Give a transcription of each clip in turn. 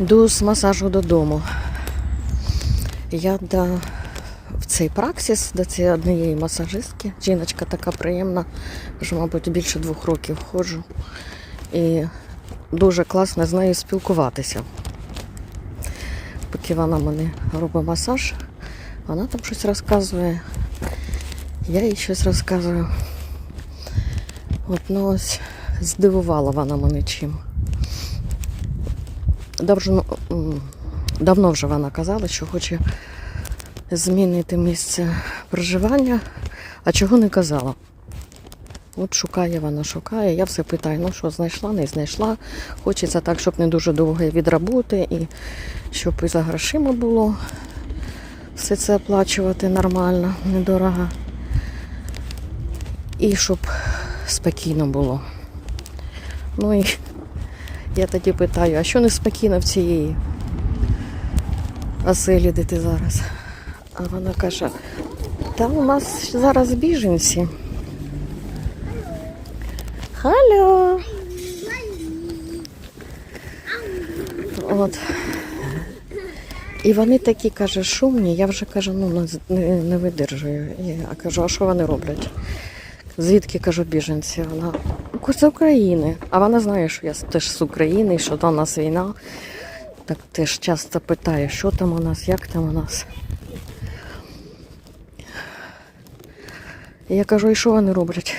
Йду з масажу додому. Я до, в цей праксис до цієї однієї масажистки. Жіночка така приємна, вже, мабуть, більше двох років ходжу. І дуже класно з нею спілкуватися. Поки вона мені робить масаж, вона там щось розказує, я їй щось розказую. От, ну ось здивувала вона мене чим. Давно, давно вже вона казала, що хоче змінити місце проживання, а чого не казала. От шукає вона, шукає. Я все питаю, ну що, знайшла, не знайшла. Хочеться так, щоб не дуже довго від роботи і щоб і за грошима було все це оплачувати нормально, недорого. І щоб спокійно було. Ну і я тоді питаю, а що не спокійно в цієї оселі, де ти зараз? А вона каже, та у нас зараз біженці. Халло! От. І вони такі, каже, шумні. Я вже кажу, ну не, не видержую. Я кажу, а що вони роблять? Звідки кажу біженці? Вона «Ну, з України. А вона знає, що я теж з України, що там у нас війна. Так теж часто питає, що там у нас, як там у нас. Я кажу, і що вони роблять?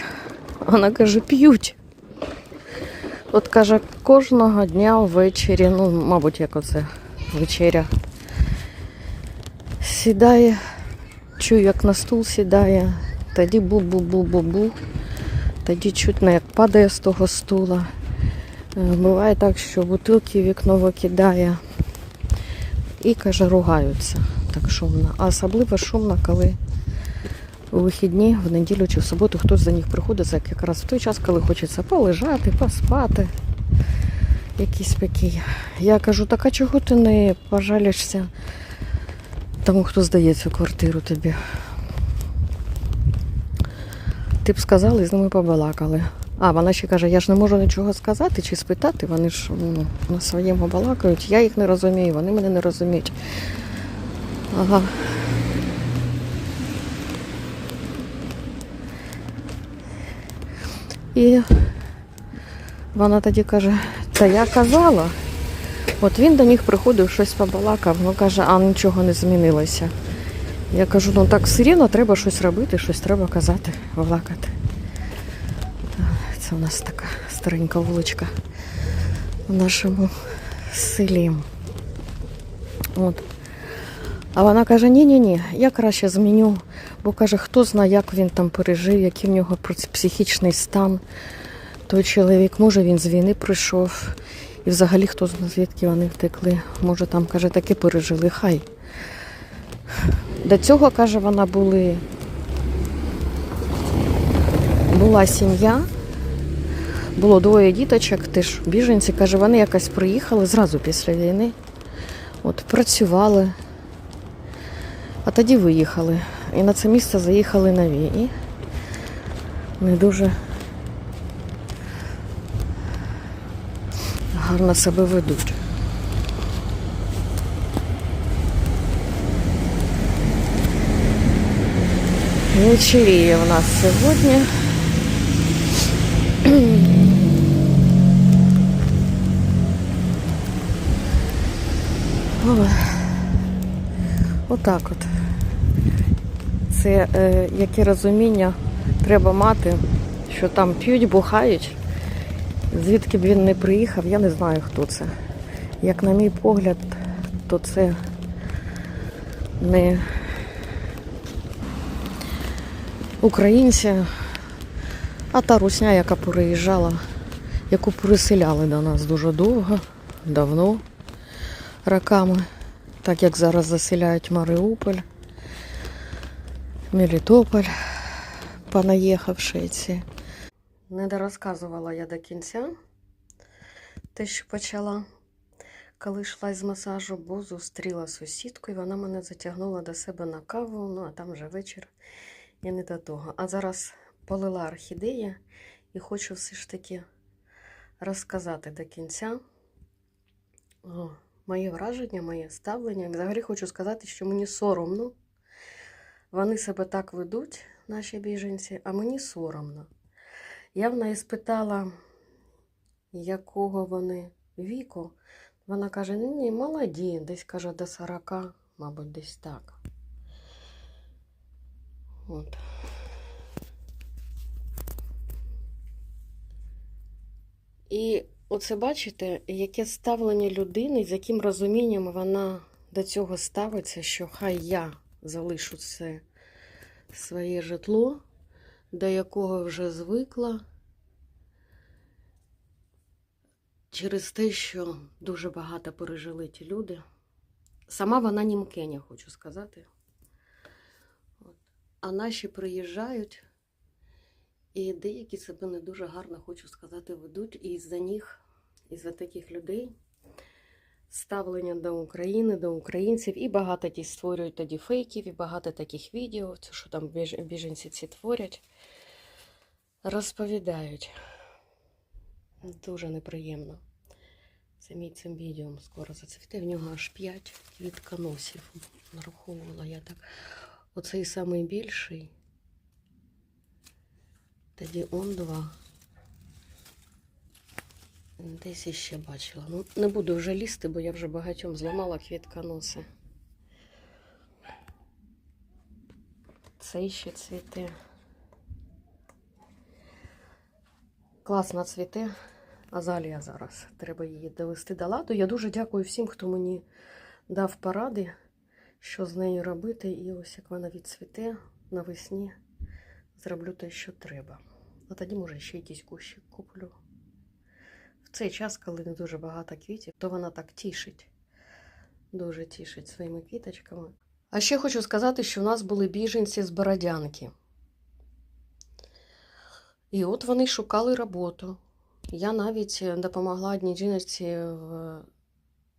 Вона каже, п'ють. От каже, кожного дня ввечері, ну, мабуть, як оце вечеря. Сідає, чую, як на стул сідає, тоді бу-бу-бу-бу-бу. Тоді чуть не як падає з того стула. Е, Буває так, що бутилки вікно викидає. І каже, ругаються так шумно. А особливо шумно, коли у вихідні, в неділю чи в суботу хтось за них приходить, як якраз в той час, коли хочеться полежати, поспати. Якийсь такий. Я кажу, так а чого ти не пожалішся тому, хто здає цю квартиру тобі? Ти б сказала і з ними побалакали. А, вона ще каже, я ж не можу нічого сказати чи спитати, вони ж ну, на своєму балакають. Я їх не розумію, вони мене не розуміють. Ага. І вона тоді каже, та я казала. От він до них приходив, щось побалакав, ну каже, а нічого не змінилося. Я кажу, ну так все рівно треба щось робити, щось треба казати, балакати. Це у нас така старенька вуличка в нашому селі. От. А вона каже, ні-ні-ні, я краще зміню, бо каже, хто знає, як він там пережив, який в нього психічний стан. Той чоловік, може він з війни прийшов. І взагалі хто знає, звідки вони втекли. Може там, каже, таке пережили, хай. До цього, каже, вона були. Була сім'я, було двоє діточок, теж біженці, каже, вони якось приїхали зразу після війни. От працювали, а тоді виїхали. І на це місце заїхали нові. І не дуже гарно себе ведуть. Вечеріє в нас сьогодні. Отак от. Це е, яке розуміння треба мати, що там п'ють, бухають. Звідки б він не приїхав, я не знаю, хто це. Як на мій погляд, то це не українці, а та русня, яка переїжджала, яку переселяли до нас дуже довго, давно, роками, так як зараз заселяють Маріуполь, Мелітополь, понаїхавши ці. Не дорозказувала я до кінця те, що почала, коли йшла з масажу, бо зустріла сусідку, і вона мене затягнула до себе на каву, ну а там вже вечір і не до того. А зараз полила орхідея і хочу все ж таки розказати до кінця. О, моє враження, моє ставлення. Взагалі хочу сказати, що мені соромно. Вони себе так ведуть, наші біженці, а мені соромно. Я в неї спитала, якого вони віку. Вона каже: ні, молоді, десь каже до 40, мабуть, десь так. От. І оце бачите, яке ставлення людини, з яким розумінням вона до цього ставиться, що хай я залишу це своє житло, до якого вже звикла. Через те, що дуже багато пережили ті люди. Сама вона німкеня, хочу сказати. А наші приїжджають, і деякі себе не дуже гарно, хочу сказати, ведуть. І за них, і за таких людей ставлення до України, до українців, і багато ті створюють тоді фейків, і багато таких відео, що там біженці ці творять, розповідають. Дуже неприємно. Самі цим відео скоро зацвіте. В нього аж 5 квітконосів. Нараховувала я так. Оцей самий більший. Тоді он два. Десь іще бачила. Ну, не буду вже лізти, бо я вже багатьом зламала квітконоси. Цей ще цвіте. Класно цвіте. Азалія зараз. Треба її довести до ладу. Я дуже дякую всім, хто мені дав поради, що з нею робити. І ось як вона відцвіте навесні, зроблю те, що треба. А тоді, може, ще якийсь кущик куплю. В цей час, коли не дуже багато квітів, то вона так тішить. Дуже тішить своїми квіточками. А ще хочу сказати, що в нас були біженці з Бородянки. І от вони шукали роботу. Я навіть допомогла одній жіночці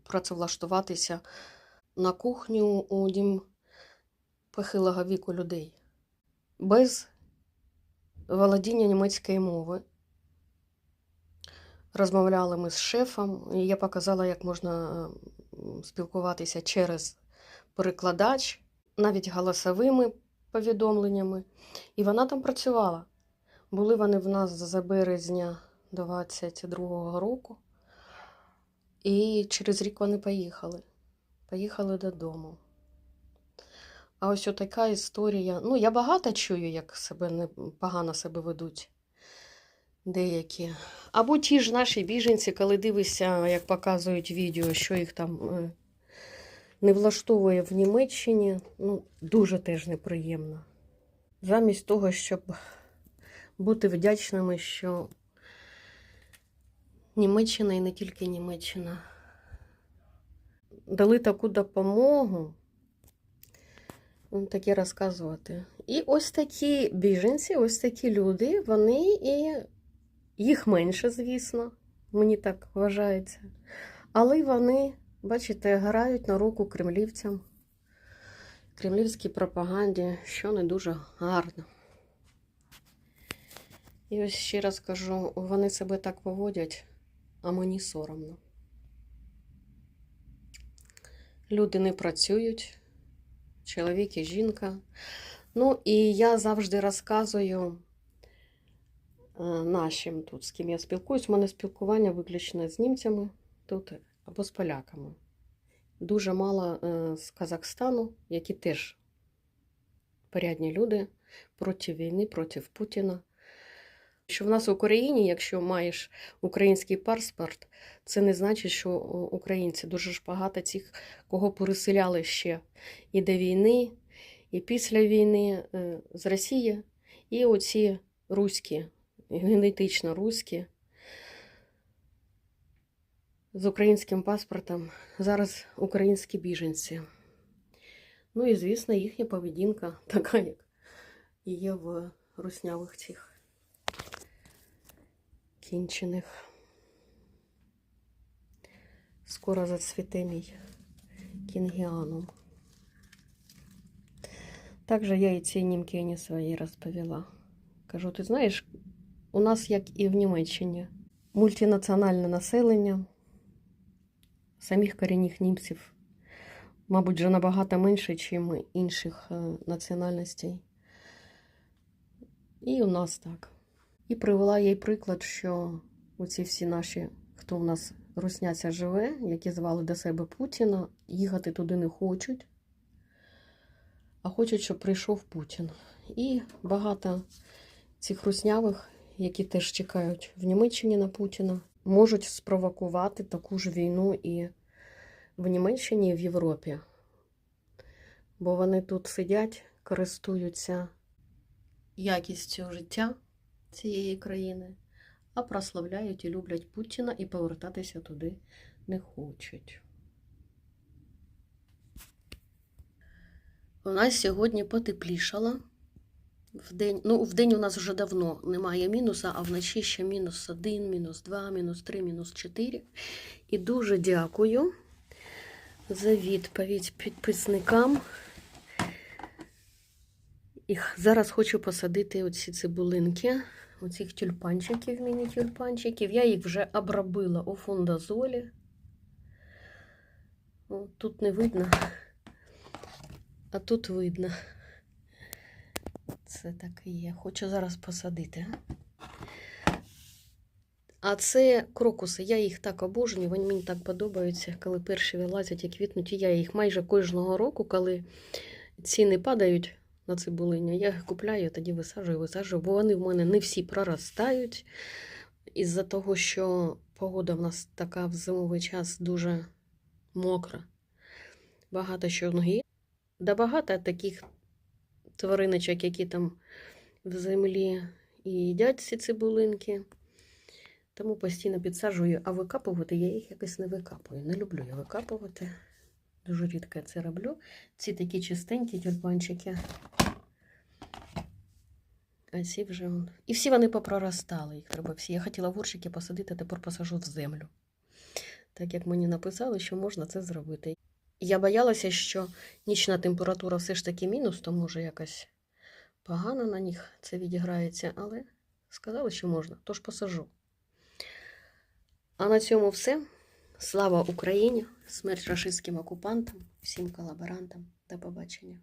працевлаштуватися на кухню у дім похилого віку людей без володіння німецької мови. Розмовляли ми з шефом, і я показала, як можна е, спілкуватися через перекладач, навіть голосовими повідомленнями. І вона там працювала. Були вони в нас за березня 22-го року. І через рік вони поїхали. Поїхали додому. А ось така історія. Ну, я багато чую, як себе не погано себе ведуть деякі. Або ті ж наші біженці, коли дивишся, як показують відео, що їх там е, не влаштовує в Німеччині, ну, дуже теж неприємно. Замість того, щоб бути вдячними, що Німеччина і не тільки Німеччина дали таку допомогу. Таке розказувати. І ось такі біженці, ось такі люди, вони і їх менше, звісно, мені так вважається. Але вони, бачите, грають на руку кремлівцям, кремлівській пропаганді, що не дуже гарно. І ось ще раз кажу, вони себе так поводять, а мені соромно. Люди не працюють, чоловік і жінка. Ну, і я завжди розказую е, нашим тут, з ким я спілкуюсь. У мене спілкування виключно з німцями тут або з поляками. Дуже мало е, з Казахстану, які теж порядні люди проти війни, проти Путіна. Що в нас в Україні, якщо маєш український паспорт, це не значить, що українці дуже ж багато цих, кого переселяли ще і до війни, і після війни е, з Росії, і оці руські, генетично руські, з українським паспортом, зараз українські біженці. Ну і, звісно, їхня поведінка така, як і є в руснявих цих кінчених. Скоро зацвіте мій кінгіаном. Також я і цій німкені своїй розповіла. Кажу, ти знаєш, у нас, як і в Німеччині, мультинаціональне населення, самих корінних німців, мабуть, вже набагато менше, ніж інших е, національностей. І у нас так. І привела їй приклад, що оці всі наші, хто в нас русняця живе, які звали до себе Путіна, їхати туди не хочуть, а хочуть, щоб прийшов Путін. І багато цих руснявих, які теж чекають в Німеччині на Путіна, можуть спровокувати таку ж війну і в Німеччині, і в Європі. Бо вони тут сидять, користуються якістю життя цієї країни, а прославляють і люблять Путіна і повертатися туди не хочуть. У нас сьогодні потеплішало. В день, ну, в день у нас вже давно немає мінуса, а вночі ще мінус 1, мінус 2, мінус 3, мінус 4. І дуже дякую за відповідь підписникам. І зараз хочу посадити оці цибулинки, оцих тюльпанчиків, міні-тюльпанчиків. Я їх вже обробила у фундазолі. Тут не видно, а тут видно. Це так і є. Хочу зараз посадити. А це крокуси. Я їх так обожнюю, вони мені так подобаються, коли перші вилазять і квітнуть. І я їх майже кожного року, коли ціни падають на цибулиня, я їх купляю, тоді висаджую, висаджую, бо вони в мене не всі проростають. Із-за того, що погода в нас така в зимовий час дуже мокра. Багато що. Да багато таких твариночок, які там в землі і їдять ці цибулинки. Тому постійно підсаджую, а викапувати я їх якось не викапую. Не люблю я викапувати. Дуже рідко я це роблю. Ці такі чистенькі тюльпанчики. А ці вже. І всі вони попроростали. Їх треба всі. Я хотіла горщики посадити, тепер посажу в землю. Так як мені написали, що можна це зробити. Я боялася, що нічна температура все ж таки мінус, то може якось погано на них це відіграється, але сказали, що можна, тож посажу. А на цьому все. Слава Україні! Смерть рашистським окупантам, всім колаборантам. До побачення.